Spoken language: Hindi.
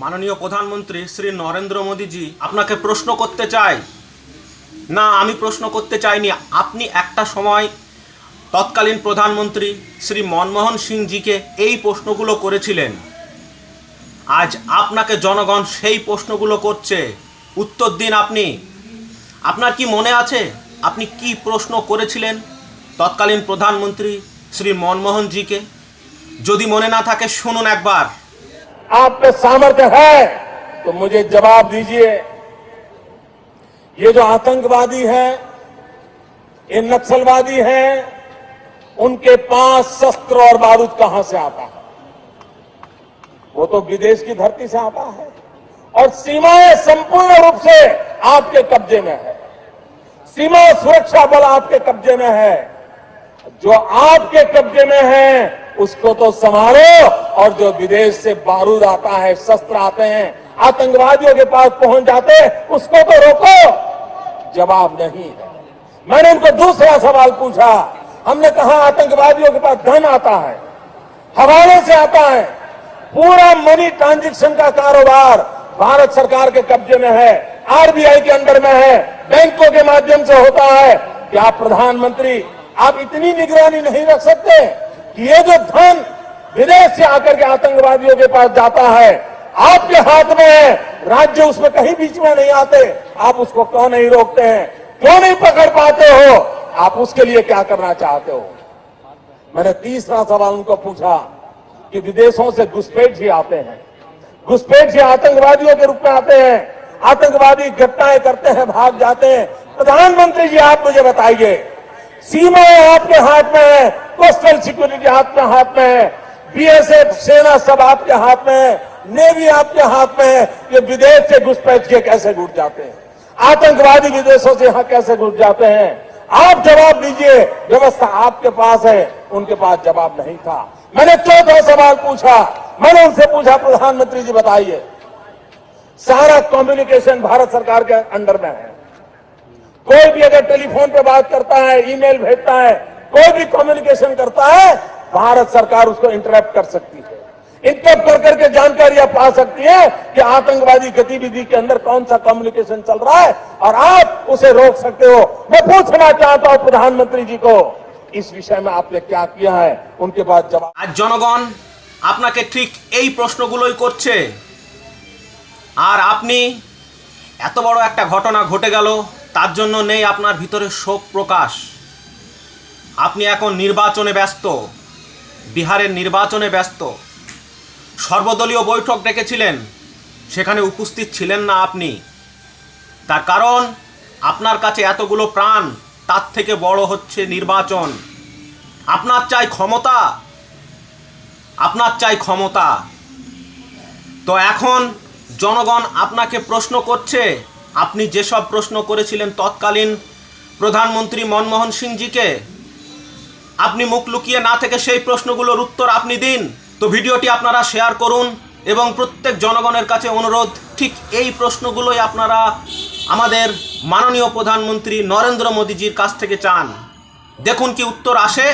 মাননীয় প্রধানমন্ত্রী শ্রী নরেন্দ্র মোদীজি আপনাকে প্রশ্ন করতে চাই। না, আমি প্রশ্ন করতে চাইনি। আপনি একটা সময় তৎকালীন প্রধানমন্ত্রী শ্রী মনমোহন সিংজিকে এই প্রশ্নগুলো করেছিলেন। আজ আপনাকে জনগণ সেই প্রশ্নগুলো করছে। উত্তর দিন আপনি। আপনার কি মনে আছে? আপনি কি প্রশ্ন করেছিলেন তৎকালীন প্রধানমন্ত্রী শ্রী মনমোহনজিকে? যদি মনে না থাকে, শুনুন একবার। आप में सामर्थ्य है तो मुझे जवाब दीजिए। ये जो आतंकवादी है, ये नक्सलवादी है, उनके पास शस्त्र और बारूद कहाँ से आता है? वो तो विदेश की धरती से आता है और सीमाएँ संपूर्ण रूप से आपके कब्जे में है। सीमा सुरक्षा बल आपके कब्जे में है। जो आपके कब्जे में है उसको तो संभालो और जो विदेश से बारूद आता है, शस्त्र आते हैं, आतंकवादियों के पास पहुँच जाते, उसको तो रोको। जवाब नहीं है। मैंने उनको दूसरा सवाल पूछा, हमने कहा आतंकवादियों के पास धन आता है, हवाले से आता है, पूरा मनी ट्रांजैक्शन का कारोबार भारत सरकार के कब्जे में है, आरबीआई के अंडर में है, बैंकों के माध्यम से होता है। क्या प्रधानमंत्री, आप इतनी निगरानी नहीं रख सकते? कि ये जो धन विदेश से आकर के आतंकवादियों के पास जाता है, आपके हाथ में है। राज्य उसमें कहीं बीच में नहीं आते। आप उसको क्यों नहीं रोकते हैं? क्यों नहीं पकड़ पाते हो? आप उसके लिए क्या करना चाहते हो? मैंने तीसरा सवाल उनको पूछा कि विदेशों से घुसपैठ भी आते हैं। घुसपैठ भी आतंकवादियों के रूप में आते हैं। आतंकवादी घटनाएँ करते हैं, भाग जाते हैं। प्रधानमंत्री जी, आप मुझे बताइए सीमाएँ आपके हाथ में है कोस्टल सिक्योरिटी आपके हाथ में है बीएसएफ सेना सब आपके हाथ में है नेवी आपके हाथ में है ये विदेश से घुसपैठ के कैसे घुस जाते हैं? आतंकवादी विदेशों से यहाँ कैसे घुस जाते हैं? आप जवाब दीजिए, व्यवस्था आपके पास है, उनके पास जवाब नहीं था। मैंने चौथा सवाल पूछा, मैंने उनसे पूछा, प्रधानमंत्री जी बताइए, सारा कम्युनिकेशन भारत सरकार के अंडर में है। कोई भी अगर टेलीफोन पे बात करता है ईमेल भेजता है कोई भी कम्युनिकेशन करता है भारत सरकार उसको इंटरप्ट कर सकती है इंटरप्ट कर करके जानकारियां पा सकती है कि आतंकवादी गतिविधि के अंदर कौन सा कम्युनिकेशन चल रहा है और आप उसे रोक सकते हो मैं पूछना चाहता हूं प्रधानमंत्री जी को इस विषय में आपने क्या किया है उनके पास जवाब আজ জনগণ আপনাকে ঠিক এই প্রশ্নগুলোই করছে আর আপনি এত বড় একটা ঘটনা ঘটে গেল তার জন্য নেই আপনার ভিতরে শোক প্রকাশ। আপনি এখন নির্বাচনে ব্যস্ত। বিহারের নির্বাচনে ব্যস্ত। সর্বদলীয় বৈঠক ডেকেছিলেন। সেখানে উপস্থিত ছিলেন না আপনি। তার কারণ, আপনার কাছে এতগুলো প্রাণ, তার থেকে বড় হচ্ছে নির্বাচন। আপনার চাই ক্ষমতা। আপনার চাই ক্ষমতা। তো এখন জনগণ আপনাকে প্রশ্ন করছে আপনি যেসব প্রশ্ন করেছিলেন তৎকালীন প্রধানমন্ত্রী মনমোহন সিংজিকে, আপনি মুখ লুকিয়ে না থেকে সেই প্রশ্নগুলোর উত্তর আপনি দিন, তো ভিডিওটি আপনারা শেয়ার করুন এবং প্রত্যেক জনগণের কাছে অনুরোধ, ঠিক এই প্রশ্নগুলোই আপনারা আমাদের মাননীয় প্রধানমন্ত্রী নরেন্দ্র মোদীজির কাছ থেকে চান। দেখুন কি উত্তর আসে।